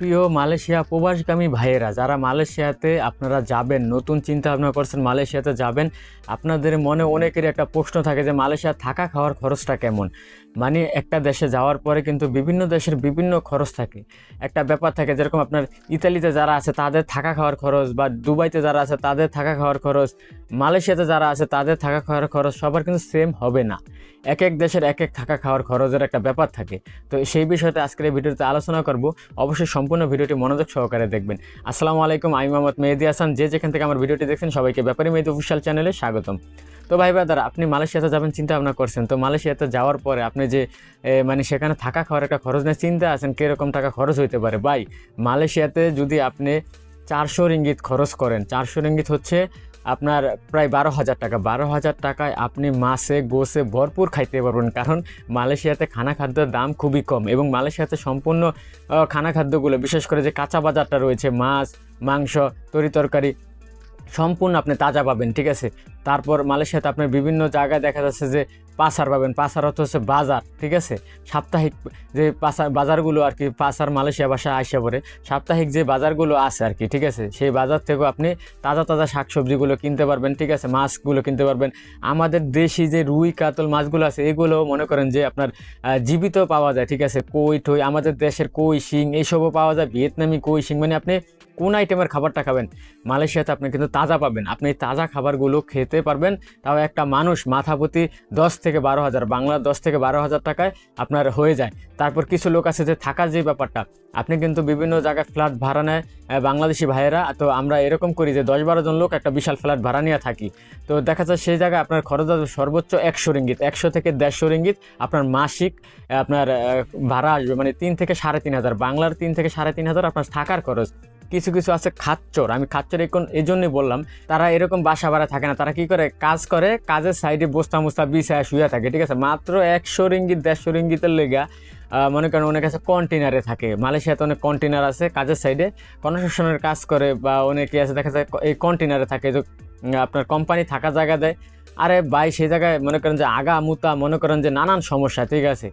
প্রিয় মালয়েশিয়া প্রবাসগামী ভাইয়েরা, যারা মালয়েশিয়াতে আপনারা যাবেন, নতুন চিন্তা ভাবনা করছেন মালয়েশিয়াতে যাবেন, আপনাদের মনে অনেকেরই একটা প্রশ্ন থাকে যে মালয়েশিয়া থাকা খাওয়ার খরচটা কেমন? মানে একটা দেশে যাওয়ার পরে কিন্তু বিভিন্ন দেশের বিভিন্ন খরচ থাকে। একটা ব্যাপার থাকে যেরকম আপনার ইতালিতে যারা আছে, তাদের থাকা খাওয়ার খরচ বা দুবাইতে যারা আছে, তাদের থাকা খাওয়ার খরচ, মালয়েশিয়াতে যারা আছে, তাদের থাকা খাওয়ার খরচ সবার কিন্তু সেম হবে না। এক এক দেশের এক এক থাকা খাওয়ার খরচের একটা ব্যাপার থাকে। তো সেই বিষয়তে আজকের এই ভিডিওতে আলোচনা করব। অবশ্যই সম্পূর্ণ ভিডিওটি মনোযোগ সহকারে দেখবেন। আসসালামু আলাইকুম, আমি মোহাম্মদ মেহেদি হাসান। যে যেখান থেকে আমার ভিডিওটি দেখছেন, সবাইকে ব্যাপারী মেহেদি অফিসিয়াল চ্যানেলে স্বাগতম। তো ভাই দাদা আপনি মালয়েশিয়াতে যাবেন চিন্তা ভাবনা করছেন। তো মালয়েশিয়াতে যাওয়ার পরে আপনি যে মানে সেখানে থাকা খাওয়ার একটা খরচ নিয়ে চিন্তা আছেন, কীরকম টাকা খরচ হইতে পারে? ভাই, মালয়েশিয়াতে যদি আপনি চারশো রিঙ্গিত খরচ করেন। চারশো রিঙ্গিত হচ্ছে আপনার প্রায় বারো হাজার টাকা। বারো হাজার টাকায় আপনি মাসে গোসে ভরপুর খাইতে পারবেন কারণ মালয়েশিয়াতে খানা খাদ্যের দাম খুবই কম এবং মালয়েশিয়াতে সম্পূর্ণ খানা খাদ্যগুলো বিশেষ করে যে কাঁচা বাজারটা রয়েছে, মাছ, মাংস, তরি তরকারি সম্পূর্ণ আপনি তাজা পাবেন, ঠিক আছে? তারপর মালয়েশিয়াতে আপনার বিভিন্ন জায়গায় দেখা যাচ্ছে যে পাসার পাবেন। পাসার অর্থ হচ্ছে বাজার, ঠিক আছে? সাপ্তাহিক যে পাসার বাজারগুলো আর কি পাসার মালয়েশিয়া ভাষায় আসে পড়ে, সাপ্তাহিক যে বাজারগুলো আছে আর কি, ঠিক আছে? সেই বাজার থেকেও আপনি তাজা তাজা শাকসবজিগুলো কিনতে পারবেন, ঠিক আছে? মাছগুলো কিনতে পারবেন। আমাদের দেশি যে রুই, কাতল মাছগুলো আছে, এগুলো মনে করেন যে আপনার জীবিত পাওয়া যায়, ঠিক আছে? কই টই আমাদের দেশের কই, শিং, এইসবও পাওয়া যায়। ভিয়েতনামি কই, শিং মানে আপনি কোন আইটেমের খাবারটা খাবেন? মালয়েশিয়াতে আপনি কিন্তু তাজা পাবেন। আপনি তাজা খাবারগুলো খেতে পারবেন। তাও একটা মানুষ মাথা প্রতি দশ থেকে বারো হাজার, বাংলা দশ থেকে বারো হাজার টাকায় আপনার হয়ে যায়। তারপর কিছু লোক আছে যে থাকার যে ব্যাপারটা, আপনি কিন্তু বিভিন্ন জায়গায় ফ্ল্যাট ভাড়া নেয় বাংলাদেশি ভাইয়েরা। তো আমরা এরকম করি যে দশ বারো জন লোক একটা বিশাল ফ্ল্যাট ভাড়া নিয়ে থাকি। তো দেখা যায় সেই জায়গায় আপনার খরচ আসবে সর্বোচ্চ একশো রিঙ্গিত, একশো থেকে দেড়শো রিঙ্গিত। আপনার মাসিক আপনার ভাড়া আসবে মানে তিন থেকে সাড়ে তিন হাজার। বাংলার তিন থেকে সাড়ে তিন হাজার আপনার থাকার খরচ। কিছু কিছু আছে খাচ্চর। আমি খাচ্চর এখন এই জন্যই বললাম, তারা এরকম বাসা ভাড়া থাকে না। তারা কি করে? কাজ করে, কাজের সাইডে বস্তা মুস্তা বিছায় শুয়ে থাকে, ঠিক আছে? মাত্র একশো রিঙ্গিত, দেড়শো রিঙ্গিতের লেগা মনে করেন অনেক আছে কন্টেনারে থাকে। মালয়েশিয়াতে অনেক কন্টেনার আছে কাজের সাইডে কনস্ট্রাকশনের কাজ করে বা অনেকে আছে, দেখা যায় এই কন্টেনারে থাকে। আপনার কোম্পানি থাকা জায়গা দেয়। আরে ভাই, সেই জায়গায় মনে করেন যে আগা মুতা, মনে করেন যে নানান সমস্যা, ঠিক আছে?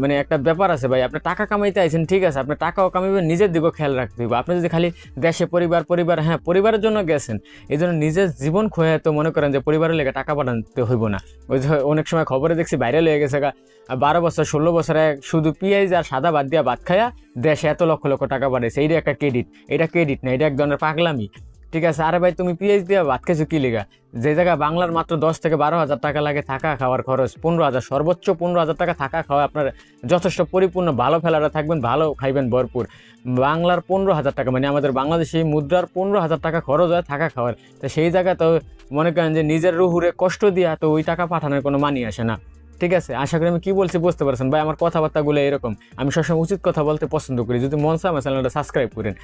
মানে একটা ব্যাপার আছে ভাই, আপনি টাকা কামাইতে আইছেন, ঠিক আছে? আপনি টাকাও কামাইবেন নিজের দিকেও খেয়াল রাখতে হবে আপনি যদি খালি দেশে পরিবার পরিবার হ্যাঁ পরিবারের জন্য গেছেন, এই জন্য নিজের জীবন খোয়া তো মনে করেন যে পরিবারের লেগে টাকা পাঠাতে হইব না। ওই যে অনেক সময় খবরে দেখছি ভাইরাল হয়ে গেছে বারো বছর, ষোলো বছরে শুধু পিঁয়াজ আর সাদা বাদ দিয়া ভাত খায়া দেশে এত লক্ষ লক্ষ টাকা পাঠাইছে। এইটা একটা ক্রেডিট এটা ক্রেডিট না এটা এক ধরনের পাগলামি। ঠিক আছে, আরে ভাই, তুমি পিএইচ দিয়ে ভাত খেয়েছো কি লেগা? যে জায়গায় বাংলার মাত্র দশ থেকে বারো হাজার টাকা লাগে থাকা খাওয়ার খরচ, পনেরো হাজার, সর্বোচ্চ পনেরো হাজার টাকা থাকা খাওয়া আপনার যথেষ্ট পরিপূর্ণ, ভালো ফেলারা থাকবেন, ভালো খাইবেন ভরপুর। বাংলার পনেরো হাজার টাকা মানে আমাদের বাংলাদেশি মুদ্রার পনেরো হাজার টাকা খরচ হয় থাকা খাওয়ার। তো সেই জায়গায় তো মনে করেন যে নিজের রুহুরে কষ্ট দিয়া তো ওই টাকা পাঠানোর কোনো মানি আসে না। ঠিক আছে? আশা করি আমি কি বলছি বুঝতে পারছেন। ভাই, আমার কথাবার্তাগুলো এরকম। আমি সবসময় উচিত কথা বলতে পছন্দ করি। যদি মন চায় আমার চ্যানেলটা সাবস্ক্রাইব করেন।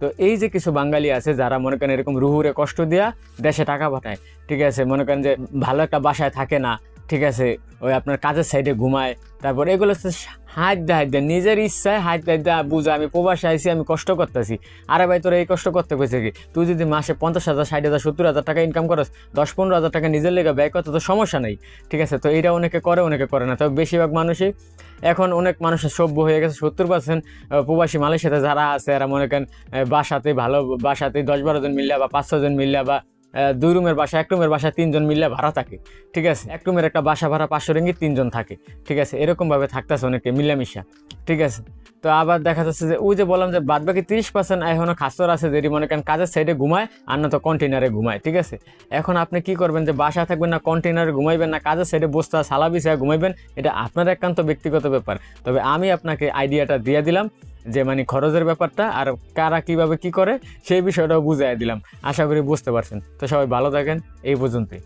তো এই যে কিছু বাঙালি আছে, যারা মনে করেন এরকম রুহুরে কষ্ট দেওয়া দেশে টাকা পাঠায়, ঠিক আছে? মনে করেন যে ভালো একটা বাসায় থাকে না ঠিক আছে, ওই আপনার কাজের সাইডে ঘুমায়। তারপর এগুলো হচ্ছে হাত দেয় নিজের ইচ্ছায় দেয় দেয় বুঝা, আমি প্রবাসে আইসি আমি কষ্ট করতেছি। আরে ভাই, তোরা এই কষ্ট করতে কইছে কি? তুই যদি মাসে পঞ্চাশ হাজার, ষাট হাজার, সত্তর হাজার টাকা ইনকাম করস, দশ, পনেরো হাজার টাকা নিজের লেগে ব্যয় করতে তো সমস্যা নেই। ঠিক আছে, তো এটা অনেকে করে অনেকে করে না। তবে বেশিরভাগ মানুষই এখন অনেক মানুষের সভ্য হয়ে গেছে, সত্তর পার্সেন্ট প্রবাসী মালয়েশিয়াতে যারা আছে, এরা মনে করেন বাসাতে ভালো বাসাতে দশ বারো জন মিললে বা পাঁচ ছজন মিললে বা দুই রুমের বাসা, এক রুমের বাসা তিনজন মিললে ভাড়া থাকে, ঠিক আছে? এক রুমের একটা বাসা ভাড়া পাঁচশো রেঙ্গি তিনজন থাকে, ঠিক আছে? এরকমভাবে থাকতেছে অনেকে, মিলামিশা, ঠিক আছে? তো আবার দেখা যাচ্ছে যে ওই যে বললাম যে বাদ বাকি তিরিশ পার্সেন্ট এখনও খাসর আছে যেটি মনে করেন কাজের সাইডে ঘুমায়, আর না তো কন্টেনারে ঘুমায়, ঠিক আছে? এখন আপনি কি করবেন যে বাসা থাকবেন না কন্টেনারে ঘুমাইবেন না, কাজের সাইডে বস্তা সালা বিছায় ঘুমাইবেন, এটা আপনার একান্ত ব্যক্তিগত ব্যাপার। তবে আমি আপনাকে আইডিয়াটা দিয়ে দিলাম যে মানে খরচের ব্যাপারটা আর কারা কীভাবে কি করে, সেই বিষয়টাও বুঝাই দিলাম। আশা করি বুঝতে পারছেন। তো সবাই ভালো থাকেন, এই পর্যন্তই।